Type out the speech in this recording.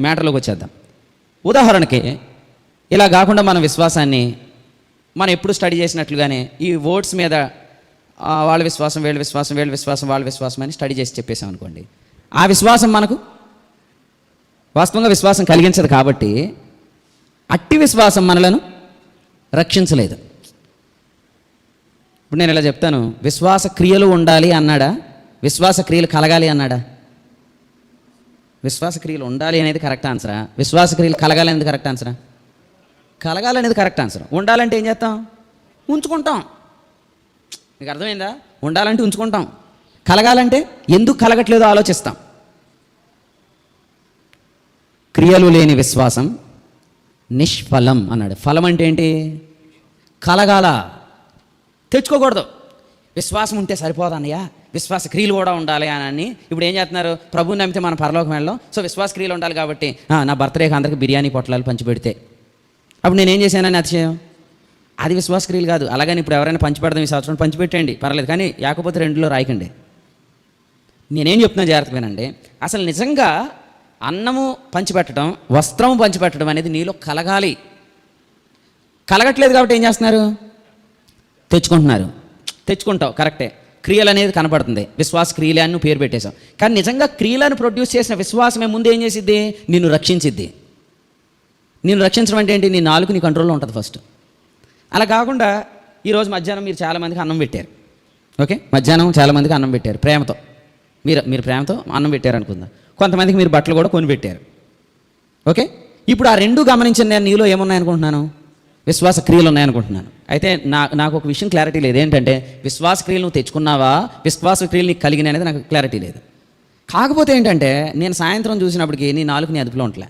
మ్యాటర్లోకి వచ్చేద్దాం. ఉదాహరణకి ఇలా కాకుండా మన విశ్వాసాన్ని మనం ఎప్పుడు స్టడీ చేసినట్లుగానే ఈ ఓట్స్ మీద వాళ్ళ విశ్వాసం వీళ్ళ విశ్వాసం వీళ్ళ విశ్వాసం వాళ్ళ విశ్వాసం అని స్టడీ చేసి చెప్పేసాం అనుకోండి. ఆ విశ్వాసం మనకు వాస్తవంగా విశ్వాసం కలిగించదు కాబట్టి అట్టి విశ్వాసం మనలను రక్షించలేదు. ఇప్పుడు నేను ఇలా చెప్తాను విశ్వాస క్రియలు ఉండాలి అన్నాడా? విశ్వాస క్రియలు కలగాలి అన్నాడా? విశ్వాస క్రియలు ఉండాలి అనేది కరెక్ట్ ఆన్సరా విశ్వాస క్రియలు కలగాలి అనేది కరెక్ట్ ఆన్సరా కలగాలనేది కరెక్ట్ ఆన్సర్ ఉండాలంటే ఏం చేస్తాం? ఉంచుకుంటాం. మీకు అర్థమైందా? ఉండాలంటే ఉంచుకుంటాం. కలగాలంటే ఎందుకు కలగట్లేదో ఆలోచిస్తాం. క్రియలు లేని విశ్వాసం నిష్ఫలం అన్నాడు. ఫలం అంటే ఏంటి? కలగాల. తెచ్చుకోకూడదు. విశ్వాసం ఉంటే సరిపోదన్నయ్య. విశ్వాస క్రియలు కూడా ఉండాలి అని ఇప్పుడు ఏం చేస్తున్నారు? ప్రభుని నమ్మితే మనం పరలోకం వెళ్ళాం. సో విశ్వాస క్రియలు ఉండాలి కాబట్టి నా బర్త్డేకి అందరికి బిర్యానీ పొట్లాలు పంచిపెడితే. అప్పుడు నేనేం చేశానని అతిశయం? అది విశ్వాస క్రియలు కాదు. అలాగని ఇప్పుడు ఎవరైనా పంచిపెడదాం ఈ సంవత్సరం పంచిపెట్టండి. పర్లేదు కానీ యాకపోతే రెండులో రాయకండి. నేనేం చెప్తున్నా జాగ్రత్తగానండి అసలు నిజంగా అన్నము పంచిపెట్టడం వస్త్రము పంచిపెట్టడం అనేది నీలో కలగాలి. కలగట్లేదు కాబట్టి ఏం చేస్తున్నారు? తెచ్చుకుంటున్నారు. తెచ్చుకుంటావు కరెక్టే. క్రియలు అనేది కనపడుతుంది విశ్వాస క్రియలే అని పేరు పెట్టేశాం కానీ నిజంగా క్రియలను ప్రొడ్యూస్ చేసిన విశ్వాసమే ముందు ఏం చేసిద్ది? నిన్ను రక్షించిద్ది. నిన్ను రక్షించడం అంటే ఏంటి? నీ నాలుగు నీ కంట్రోల్లో ఉంటుంది ఫస్ట్ అలా కాకుండా ఈరోజు మధ్యాహ్నం మీరు చాలామందికి అన్నం పెట్టారు. ఓకే? మధ్యాహ్నం చాలామందికి అన్నం పెట్టారు ప్రేమతో. మీరు మీరు ప్రేమతో అన్నం పెట్టారు అనుకుందాం. కొంతమందికి మీరు బట్టలు కూడా కొని పెట్టారు. ఓకే? ఇప్పుడు ఆ రెండు గమనించిన నేను నీలో ఏమున్నాయనుకుంటున్నాను విశ్వాస క్రియలు ఉన్నాయనుకుంటున్నాను. అయితే నా నాకు ఒక విషయం క్లారిటీ లేదు. ఏంటంటే విశ్వాస క్రియలు నువ్వు తెచ్చుకున్నావా? విశ్వాస క్రియలు నీకు కలిగినాయి అనేది నాకు క్లారిటీ లేదు. కాకపోతే ఏంటంటే నేను సాయంత్రం చూసినప్పటికీ నీ నాలుగు నీ అదుపులో ఉంటలే.